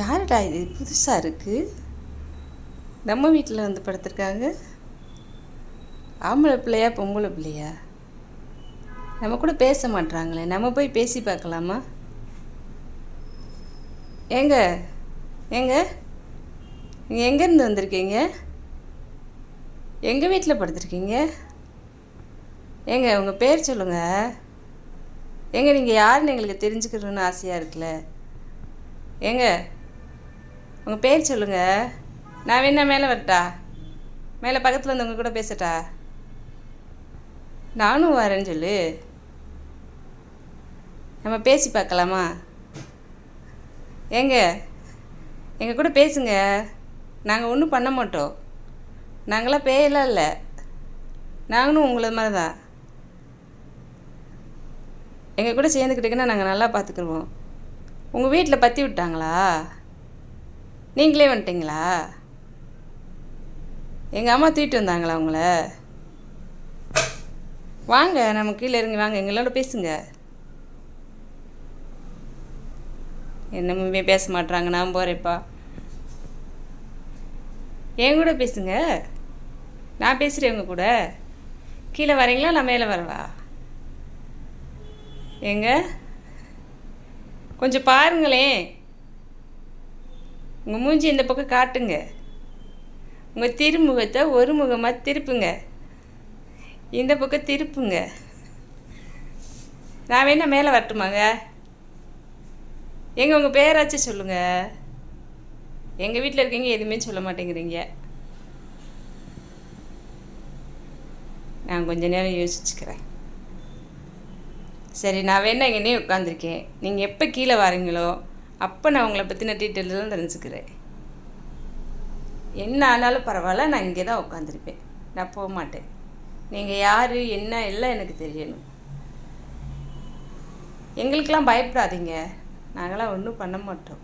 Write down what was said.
யாருடா இது? புதுசாக இருக்குது நம்ம வீட்டில் வந்து படுத்துருக்காங்க. ஆம்பளை பிள்ளையா பொம்பளை பிள்ளையா? நம்ம கூட பேச மாட்றாங்களே. நம்ம போய் பேசி பார்க்கலாமா? ஏங்க ஏங்க நீங்கள் எங்கேருந்து வந்திருக்கீங்க? எங்கள் வீட்டில் படுத்துருக்கீங்க? ஏங்க உங்கள் பேர் சொல்லுங்கள் ஏங்க நீங்கள் யாருன்னு எங்களுக்கு தெரிஞ்சுக்கணுன்னு ஆசையாக இருக்குல்ல. ஏங்க உங்கள் பேர் சொல்லுங்கள் நான் வேணா மேலே வரட்டா? மேலே பக்கத்தில் வந்தவங்க கூட பேசட்டா? நானும் வரேன்னு சொல்லு. நம்ம பேசி பார்க்கலாமா? ஏங்க எங்கள் கூட பேசுங்க. நாங்கள் ஒன்றும் பண்ண மாட்டோம். நாங்களாம் பேயெல்லாம் இல்லை. நாங்களும் உங்களை மாதிரி தான். எங்கள் கூட சேர்ந்துக்கிட்டிங்கன்னா நாங்கள் நல்லா பார்த்துக்குருவோம். உங்கள் வீட்டில் பற்றி விட்டாங்களா? நீங்களே வந்துட்டீங்களா? எங்கள் அம்மா தூக்கிட்டு வந்தாங்களா உங்கள? வாங்க நம்ம கீழே இறங்கி வாங்க எங்களோட பேசுங்க. என்னமே பேச மாட்றாங்க நான் போகிறேப்பா என் கூட பேசுங்க. நான் பேசுகிறேன் உங்கள் கூட. கீழே வரீங்களா நான் மேலே வரவா? எங்க? கொஞ்சம் பாருங்களேன். உங்கள் மூஞ்சி இந்த பக்கம் காட்டுங்க. உங்கள் திருமுகத்தை ஒரு முகமாக திருப்புங்க. இந்த பக்கம் திருப்புங்க. நான் வேணா மேலே வரட்டுமாங்க? எங்கே உங்கள் பேராச்சும் சொல்லுங்கள் எங்கள் வீட்டில் இருக்கீங்க எதுவுமே சொல்ல மாட்டேங்கிறீங்க. நான் கொஞ்ச நேரம் யோசிச்சுக்கிறேன். சரி நான் வேணா இங்கேனே உட்காந்துருக்கேன் நீங்கள் எப்போ கீழே வரீங்களோ அப்போ நான் உங்களை பற்றின டீட்டெயிலெலாம் தெரிஞ்சுக்கிறேன். என்ன ஆனாலும் பரவாயில்ல நான் இங்கே தான் உட்காந்துருப்பேன் நான் போக மாட்டேன். நீங்கள் யார் என்ன எல்லாம் எனக்கு தெரியணும். எங்களுக்கெல்லாம் பயப்படாதீங்க. நாங்களாம் ஒன்றும் பண்ண மாட்டோம்.